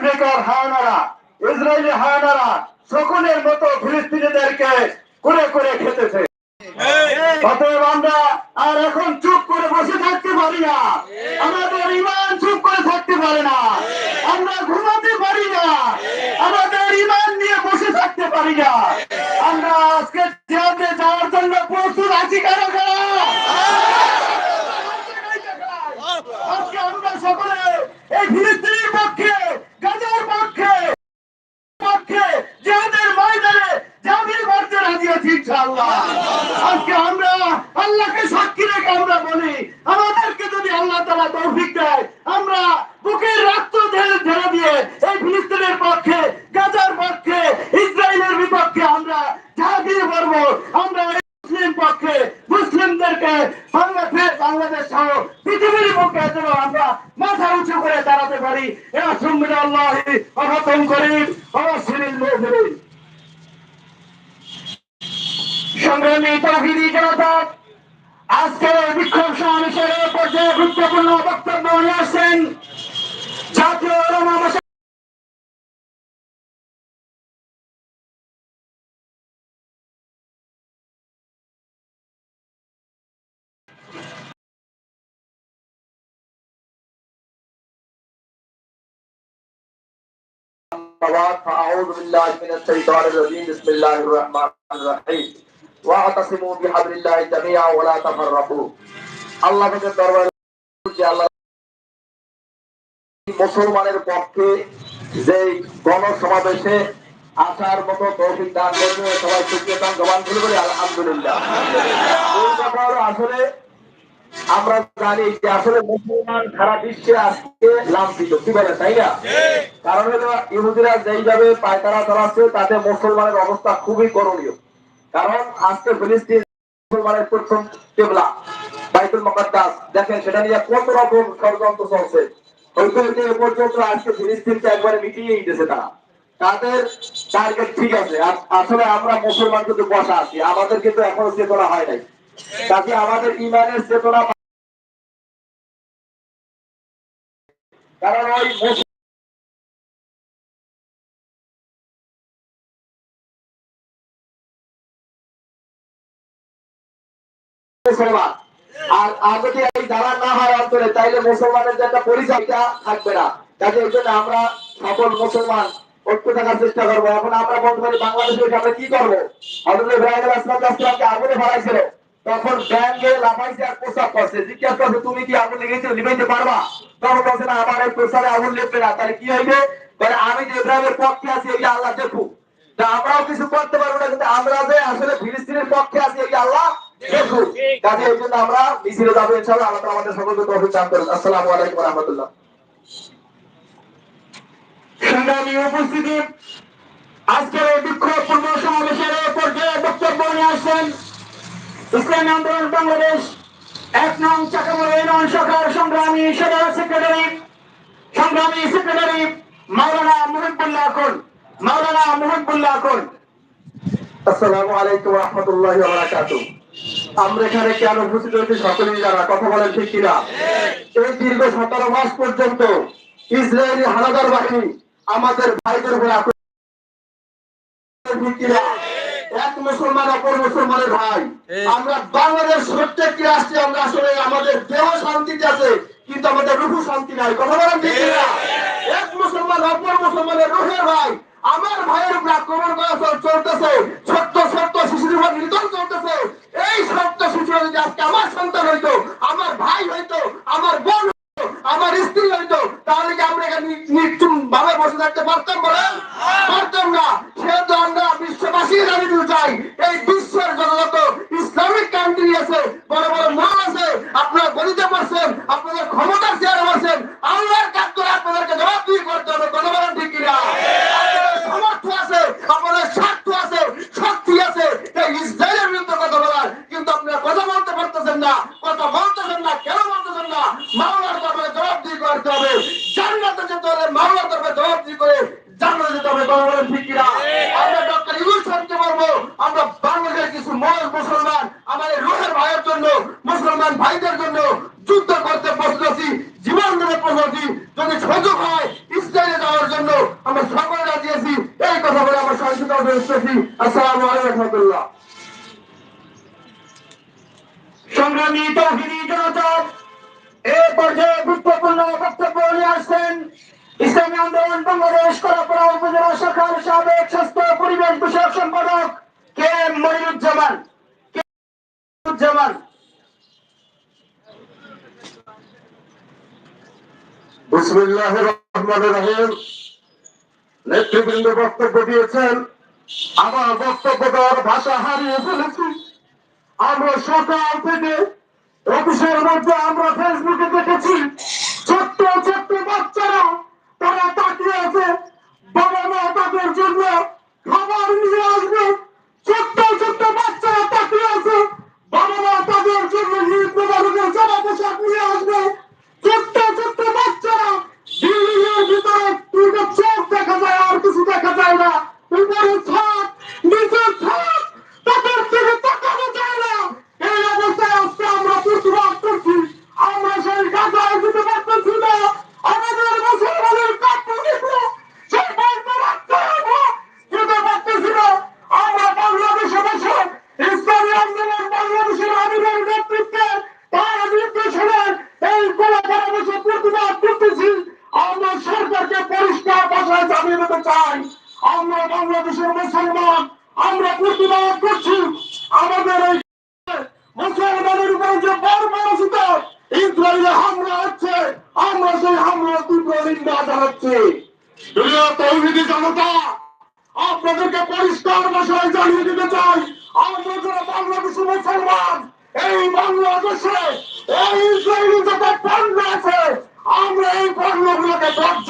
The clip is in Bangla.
আমেরিকার হায়নারা ইসরায়েলি হায়নারা সকলের মতো ফিলিস্তিনিদেরকে করে করে খেতেছে। অতএব আমরা আর এখন চুপ করে বসে থাকতে পারি না। আমাদের ইমান চুপ করে থাকতে পারে না। আমরা ঘুমাতে পারি না। আমাদের ইমান নিয়ে বসে থাকতে পারি না। আমরা আজকে যাওয়ার জন্য প্রস্তুত আছি কারও কারও আজকে আমরা সকলে এই ফিলিস্তিনের পক্ষে গাজার পক্ষে পক্ষে যাদের ময়দানে জামিল করতে রাজি আছি ইনশাআল্লাহ আজকে আমরা আল্লাহকে সাক্ষী রেখে আমরা বলি আমাদেরকে যদি আল্লাহ তাআলা তৌফিক দেয়। আমরা বুকের রক্ত ঢেলে দিয়ে এই ফিলিস্তিনের পক্ষে, গাজার পক্ষে, ইসরায়েলের বিপক্ষে আমরা ঝাঁপিয়ে পড়ব। আমরা মুসলিম পক্ষে, মুসলিমদেরকে বাংলাদেশ বাংলাদেশ সহ পৃথিবীর পক্ষে যেন আমরা মাথা উঁচু করে দাঁড়াতে পারি। এরা সুমির আল্লাহ অহতম করিম অবশ্যই সংগ্রামী তৌহিদি জনতা আজকের বিক্ষোভ গুরুত্বপূর্ণ বক্তব্য নিয়ে আসছেন জাতীয় ওলামা মশা- الصلوات فأعوذ بالله من الشيطان الرجيم بسم الله الرحمن الرحيم واعتصموا بحبل الله جميعا ولا تفرقوا আল্লাহ তাদের দরবারে যে আল্লাহ মুসলমানের পক্ষে যে গণসমাবেশে আসার মতো দান করবে, সবাই শুক্রিয়া দান জবান আলহামদুলিল্লাহ। আসলে আমরা জানি যে আসলে মুসলমান সারা বিশ্বে আজকে লাঞ্ছিত, কি বলে, তাই না? কারণ হলো ইহুদিরা যেইভাবে পায়তারা চালাচ্ছে, তাতে মুসলমানের অবস্থা খুবই করণীয়। কারণ আজকে ফিলিস্তিন মুসলমানের প্রথম কেবলা। বাইতুল মুকাদ্দাস, দেখেন সেটা নিয়ে কত রকম ষড়যন্ত্র চলছে। ওইখানে এ পর্যন্ত আজকে ফিলিস্তিনকে একবারে মিটিয়ে দিতেছে তারা। তাদের টার্গেট ঠিক আছে। আসলে আমরা মুসলমান কিন্তু বসা আছি। আমাদের কিন্তু এখনও চেতনা হয় নাই। কাজে আমাদের ইমানের চেতনা কারণ ওই মুসলমান আর যদি এই দাঁড়া না হয় অন্তরে, তাইলে মুসলমানের যে একটা পরিচয়টা থাকবে না। কাজে এই আমরা সকল মুসলমান ঐক্য থাকার চেষ্টা করব। এখন আমরা বলতে পারি বাংলাদেশে আমরা কি করব? হজরত ইব্রাহিম আলাইহিস আসলামকে আগুনে ফেলাইছিল, তখন ব্যাংকে লাফাইছে আর প্রস্তাব করছে। জিজ্ঞাসা করছে, তুমি কি আগুন লেগেছো নিবাইতে পারবা? তখন বলছে, না, আমার এই প্রস্তাবে আগুন লেপবে না। তাহলে কি হইবে? বলে, আমি যে ইব্রাহিমের পক্ষে আছি, এই আল্লাহ দেখুক। আমরাও কিছু করতে পারব না, কিন্তু আমরা যে আসলে ফিলিস্তিনের পক্ষে আছি, এই আল্লাহ কাজে এই জন্য আমরা মিছিলে যাব ইনশাআল্লাহ। আল্লাহ আমাদের সকলকে তৌফিক দান করুন আসসালামু আলাইকুম ওয়া রাহমাতুল্লাহ। সংগ্রামী উপস্থিতি। আজকের এই বিক্ষোভপূর্ণ সমাবেশের এ পর্যায়ে বক্তব্য নিয়ে আসছেন ইসলামী আন্দোলন বাংলাদেশ এক নং চাকামুড়া ইউনিয়ন শাখার সংগ্রামী সদর সেক্রেটারি সংগ্রামী সেক্রেটারি মাওলানা মুহিবুল্লাহ কোন মাওলানা মুহিবুল্লাহ কোন আসসালামু আলাইকুম ওয়া রাহমাতুল্লাহি ওয়া বারাকাতুহু। আমরা এখানে কেন উপস্থিত হয়েছি সকলেই জানা কথা বলেন ঠিক কিনা? এই দীর্ঘ সতেরো মাস পর্যন্ত ইসরায়েলি হানাদার বাহিনী আমাদের ভাইদের উপরে? এক মুসলমান অপর মুসলমানের ভাই। আমরা বাংলাদেশ প্রত্যেকটি রাষ্ট্রে আমরা আসলে আমাদের দেহ শান্তিতে আছে কিন্তু আমাদের রুহু শান্তি নাই। কথা বলেন ঠিক কিনা? এক মুসলমান অপর মুসলমানের রুহের ভাই। আমার ভাইয়ের উপর আক্রমণ করা চলতেছে, ছোট্ট ছোট্ট শিশুদের উপর নির্যাতন চলতেছে। এই ছোট্ট শিশুরা যদি আজকে আমার সন্তান হইতো, আমার ভাই হইতো, আমার বোন আমার স্ত্রী হইতো, তাহলে কি আমরা এখানে ভাবে বসে থাকতে পারতাম বলেন পারতাম না। সেহেতু আমরা বিশ্ববাসী জানি দিতে চাই। এই বিশ্বের যত ইসলামিক কান্ট্রি আছে, বড় বড় মল আছে, আপনারা গণিতে পারছেন, আপনাদের ক্ষমতার চেয়ারে বলতেছেন না, কথা বলতেছেন না, কেন বলতেছেন না? মাওলার দরবারে জবাবদিহি করতে হবে। জানলাতে যেতে হলে মাওলার দরবারে জবাবদিহি করে হবে, কথা বলেন ঠিক কিনা? আমরা আমরা বাংলাদেশের কিছু মুসলমান, আমাদের রোহের ভাইয়ের জন্য, মুসলমান ভাইদের জন্য সংগ্রামী তৌহিদি জনতা, এ পর্যায়ে গুরুত্বপূর্ণ বক্তব্য নিয়ে আসছেন ইসলামী আন্দোলন বাংলাদেশ কলাপাড়া উপজেলা শাখার সাবেক স্বাস্থ্য পরিবেশ বিষয়ক সম্পাদক কে এম মনিরুজ্জামান। নেতৃবৃন্দ বক্তব্য দিয়েছেন। আমার বক্তব্য দেওয়ার ভাষা হারিয়ে ফেলেছি। আমরা সকাল থেকে অফিসের মধ্যে আমরা ফেসবুকে দেখেছি, ছোট্ট ছোট্ট বাচ্চারা তারা তাকিয়ে আছে বাবা মা তাদের জন্য খাবার নিয়ে আসবে ছোট্ট ছোট্ট বাচ্চারা তাকিয়ে আছে বাবা মা তাদের জন্য নিজ মোবারকের জামা পোশাক নিয়ে আসবে ছোট্ট ছোট্ট বাচ্চারা বিল্ডিং এর ভিতরে দুটো চোখ দেখা যায় আর কিছু দেখা যায় না উপরে ছাদ নিচে ছাদ তাদের দিকে তাকানো যায় না এই অবস্থায় আজকে আমরা প্রতিবাদ করছি আমরা সেই গাজায় যেতে পারতেছি না আমাদের মুসলমানের কাপ্য নিতে সেই বলতে রাখতে হবে যেতে পারতেছি না আমরা বাংলাদেশে বসে ইসলামী আন্দোলন বাংলাদেশের আমিরের নেতৃত্বে তার নির্দেশনে এই গোলাপাড়া বসে প্রতিবাদ করতেছি আমরা সরকারকে পরিষ্কার আমরা প্রতিবাদ করছি। আমাদের এই মুসলমানের উপরে যে বর্বরচিত ইসরায়েলে হামলা হচ্ছে, আমরা সেই হামলা তীব্র নিন্দা জানাচ্ছি। জনতা, আপনাদেরকে পরিষ্কার ভাষায় জানিয়ে দিতে চাই, আমরা যারা বাংলাদেশি মুসলমান, এই বাংলাদেশে এই ইসরায়েলি যত পণ্য আছে, আমরা এই পণ্যগুলোকে করব